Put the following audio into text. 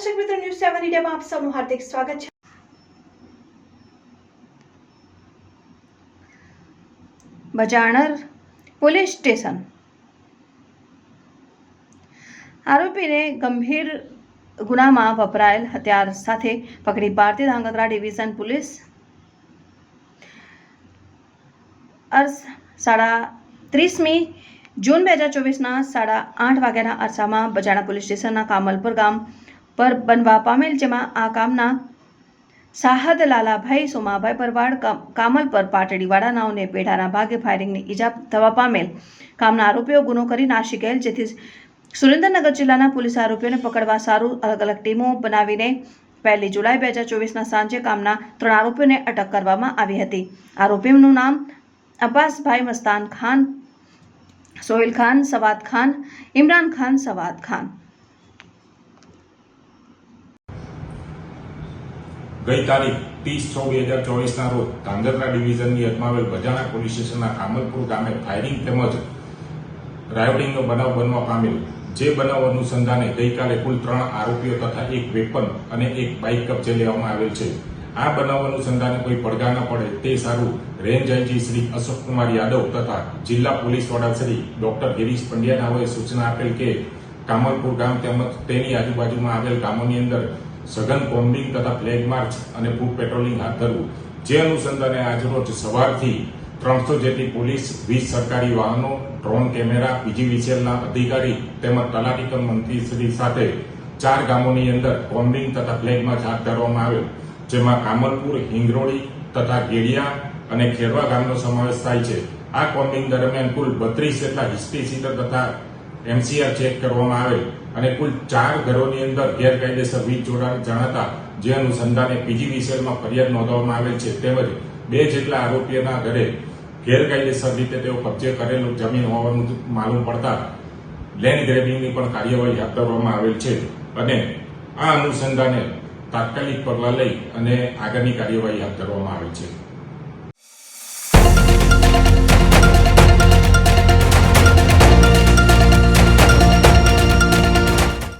One ઇન્ડિયામાં આપ સૌનું હાર્દિક સ્વાગત છે. બજાણર પોલીસ સ્ટેશન. આરોપીને ગંભીર ગુનામાં વપરાયેલ હથિયાર સાથે પકડી ભારતીય ધાંગધ્રા ડિવિઝન પોલીસ. અર્સ સાડા ત્રીસમી જૂન બે હજાર ચોવીસના સાડા આઠ વાગ્યાના અરસામાં બજાણા પોલીસ સ્ટેશનના કામલપુર ગામ પર બનવા પામેલ જેમાં આ કામના સાહદ લાલાભાઈ, સોમાભાઈ પરવાડ કામલ પર પાટડીવાળા નાવને પેઢાના ભાગે ફાયરિંગની ઈજા થવા પામેલ. કામના આરોપીઓ ગુનો કરી નાશી ગયેલ, જેથી સુરેન્દ્રનગર જિલ્લાના પોલીસ આરોપીઓને પકડવા સારું અલગ અલગ ટીમો બનાવીને પહેલી જુલાઈ બે હજાર ચોવીસના સાંજે કામના ત્રણ આરોપીઓને અટક કરવામાં આવી હતી. આરોપીઓનું નામ અબ્બાસભાઈ મસ્તાન ખાન, સોહેલ ખાન, સવાદ ખાન, ઇમરાન ખાન, સવાદ ખાન. ગઈ તારીખ ત્રીસ છ બે હજાર ચોવીસના રોજ ધાંગધ્રા ડિવિઝનની અજમાવેલ બજાણા પોલીસ સ્ટેશનના કામલપુર ગામે ફાયરિંગ તેમજ રાયોડિંગનો બનાવ બનવા પામેલ, જે બનાવ અનુસંધાને ગઈકાલે કુલ ત્રણ આરોપીઓ તથા એક વેપન અને એક બાઇક કબજે લેવામાં આવેલ છે. આ બનાવ અનુસંધાને કોઈ પડઘા ન પડે તે સારું રેન્જ આઈજી શ્રી અશોકકુમાર યાદવ તથા જિલ્લા પોલીસ વડા શ્રી ડોક્ટર ગિરીશ પંડ્યાનાઓએ સૂચના આપેલ કે કામલપુર ગામ તેમજ તેની આજુબાજુમાં આવેલ ગામોની અંદર સઘન બોમ્બિંગ તથા ફ્લેગ માર્ચ અને ફૂડ પેટ્રોલિંગ હાથ ધરવું. જે અનુસંધાને આજરોજ સવારથી ત્રણસો જેટલી પોલીસ, વીસ સરકારી વાહનો ડ્રોન કેમેરા પીજીવીસીએલના અધિકારી તેમજ તલાટી કમ મંત્રીશ્રી સાથે ચાર ગામોની અંદર બોમ્બિંગ તથા ફ્લેગ માર્ચ હાથ ધરવામાં આવેલ. જેમાં કામલપુર હિંગરોળી તથા ગેડિયા અને ખેરવા ગામનો સમાવેશ થાય છે. આ કોમ્બિંગ દરમિયાન કુલ બત્રીસ જેટલા હિસ્ટ્રી સીટર તથા એમસીઆર ચેક કરવામાં આવેલ અને કુલ ચાર ઘરોની અંદર ગેરકાયદેસર વીજ જોડાણ જણાતા જે અનુસંધાને પીજીવીસીએલમાં ફરિયાદ નોંધવામાં આવેલ છે. તેમજ બે જેટલા આરોપીઓના ઘરે ગેરકાયદેસર રીતે તેઓ કબજે કરેલું જમીન હોવાનું માલુમ પડતા લેન્ડ ગ્રેબિંગની પણ કાર્યવાહી હાથ ધરવામાં આવેલ છે અને આ અનુસંધાને તાત્કાલિક પગલાં લઈ અને આગળની કાર્યવાહી હાથ ધરવામાં આવે છે.